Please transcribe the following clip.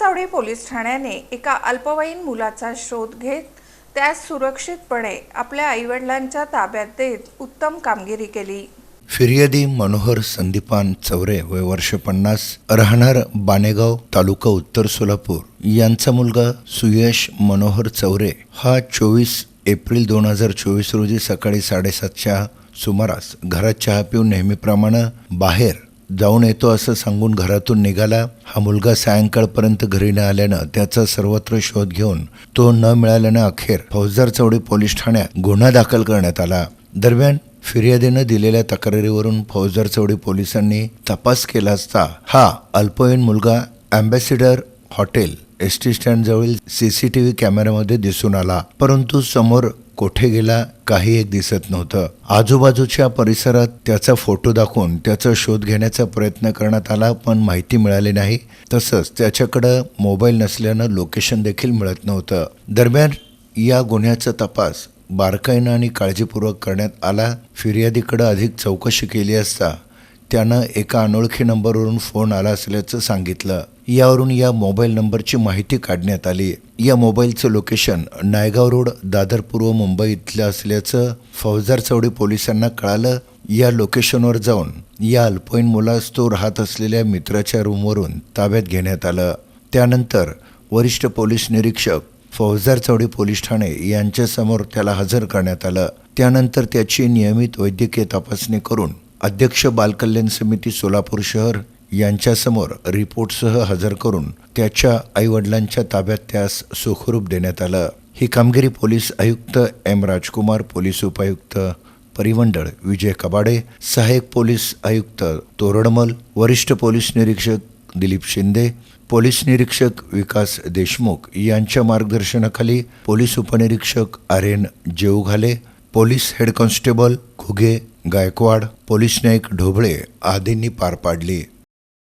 चौडे police ठाण्याने एका अल्पवयीन मुलाचा शोध घेत त्यास सुरक्षितपणे आपल्या आईवडिलांच्या ताब्यात देत उत्तम कामगिरी केली. फिर्यादी मनोहर संदीपान चौरे वय वर्ष पन्नास राहणार बाणेगाव तालुका उत्तर सोलापूर. यांचा मुलगा सुयश मनोहर चौरे हा चोवीस एप्रिल दोन हजार चोवीस रोजी सकाळी साडेसातच्या सुमारास घरात चहा पिऊन नेहमीप्रमाणे बाहेर जाऊन येतो असं सांगून घरातून निघाला. हा मुलगा सायंकाळपर्यंत घरी न आल्यानं त्याचा सर्वत्र शोध घेऊन तो न मिळाल्यानं अखेर फौजदार चौडी पोलीस ठाण्यात गुन्हा दाखल करण्यात आला. दरम्यान फिर्यादीनं दिलेल्या तक्रारीवरून फौजदार चौडी पोलिसांनी तपास केला असता हा अल्पवयीन मुलगा ambassador hotel S T stand जवळील सीसीटीव्ही कॅमेऱ्यामध्ये दिसून आला. परंतु समोर कोठे गेला काही एक दिसत नव्हतं. आजूबाजूच्या परिसरात त्याचा फोटो दाखवून त्याचा शोध घेण्याचा प्रयत्न करण्यात आला पण माहिती मिळाली नाही. तसंच त्याच्याकडं मोबाईल नसल्यानं लोकेशन देखील मिळत नव्हतं. दरम्यान या गुन्ह्याचा तपास बारकाईनं आणि काळजीपूर्वक करण्यात आला. फिर्यादीकडं अधिक चौकशी केली असता त्यानं एका अनोळखी नंबरवरून फोन आला असल्याचं सांगितलं. यावरून या मोबाईल नंबरची माहिती काढण्यात आली. या मोबाईलचं लोकेशन नायगाव रोड दादर पूर्व मुंबई इथलं असल्याचं फौजदार चौडी पोलिसांना कळालं. या लोकेशनवर जाऊन या अल्पवयीन मुलास तो राहत असलेल्या मित्राच्या रूमवरून ताब्यात घेण्यात आलं. त्यानंतर वरिष्ठ पोलीस निरीक्षक फौजदार चौडी पोलीस ठाणे यांच्यासमोर त्याला हजर करण्यात आलं. त्यानंतर त्याची नियमित वैद्यकीय तपासणी करून अध्यक्ष बालकल्याण समिती सोलापूर शहर यांच्यासमोर रिपोर्टसह हजर करून त्याच्या आईवडिलांच्या ताब्यात त्यास सुखरूप देण्यात आलं. ही कामगिरी पोलीस आयुक्त एम राजकुमार पोलीस उपायुक्त परिमंडळ विजय कबाडे सहाय्यक पोलीस आयुक्त तोरडमल वरिष्ठ पोलीस निरीक्षक दिलीप शिंदे पोलीस निरीक्षक विकास देशमुख यांच्या मार्गदर्शनाखाली पोलीस उपनिरीक्षक Aryan Jevghale police head constable Ghuge Gaikwad police Naik Dhoble आदींनी पार पाडली.